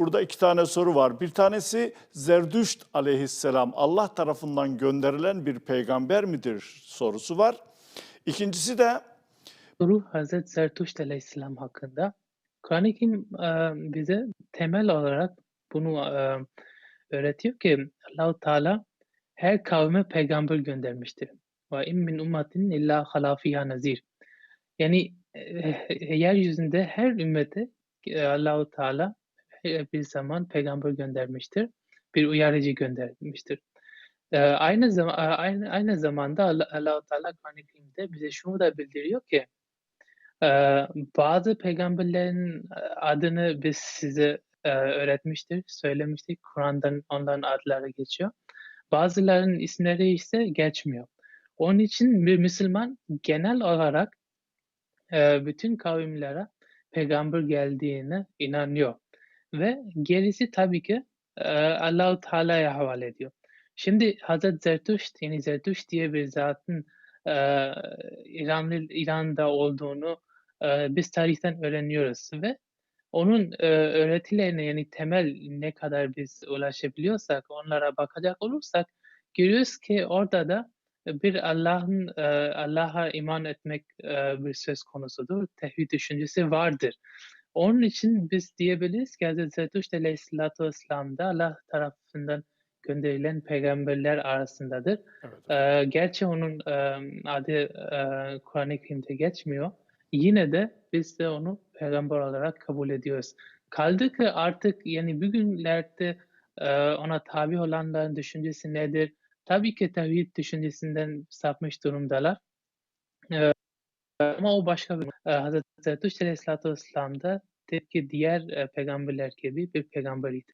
Burada iki tane soru var. Bir tanesi Zerdüşt aleyhisselam Allah tarafından gönderilen bir peygamber midir sorusu var. İkincisi de Soru Hazreti Zertuşt Aleyhisselam hakkında. Kur'an-ı Kerim e, bize temel olarak bunu e, öğretiyor ki Allahu Teala her kavme peygamber göndermiştir. Ve in min ummetin illa hala fiha nazir. Yani e, yeryüzünde her ümmete Allahu Teala bir zaman peygamber göndermiştir. Bir uyarıcı göndermiştir. E, aynı zaman aynı aynı zamanda Allah- Allahu Teala Kur'an-ı Kerim'de bize şunu da bildiriyor ki ee, bazı peygamberlerin e, adını biz size e, öğretmiştir, söylemiştik. Kur'an'dan onların adları geçiyor. Bazılarının isimleri ise geçmiyor. Onun için bir Müslüman genel olarak e, bütün kavimlere peygamber geldiğine inanıyor. Ve gerisi tabii ki e, Allahu Teala'ya havale ediyor. Şimdi Hazreti Zertuşt, yani Zertuşt diye bir zatın İranlı, İran'da olduğunu biz tarihten öğreniyoruz ve onun öğretilerine yani temel ne kadar biz ulaşabiliyorsak onlara bakacak olursak görüyoruz ki orada da bir Allah'ın Allah'a iman etmek bir söz konusudur. Tevhid düşüncesi vardır. Onun için biz diyebiliriz ki Hz. Zerdüşt Aleyhisselatü Vesselam da Allah tarafından gönderilen peygamberler arasındadır. evet, Ee, gerçi onun e, adı e, Kur'an-ı Kerim'de geçmiyor. Yine de biz de onu peygamber olarak kabul ediyoruz. Kaldı ki artık yani bugünlerde e, ona tabi olanların düşüncesi nedir? Tabii ki tevhid düşüncesinden sapmış durumdalar. E, ama o başka bir e, Hazreti Zerdüşt Aleyhisselatü Vesselam da diğer e, peygamberler gibi bir peygamberiydi.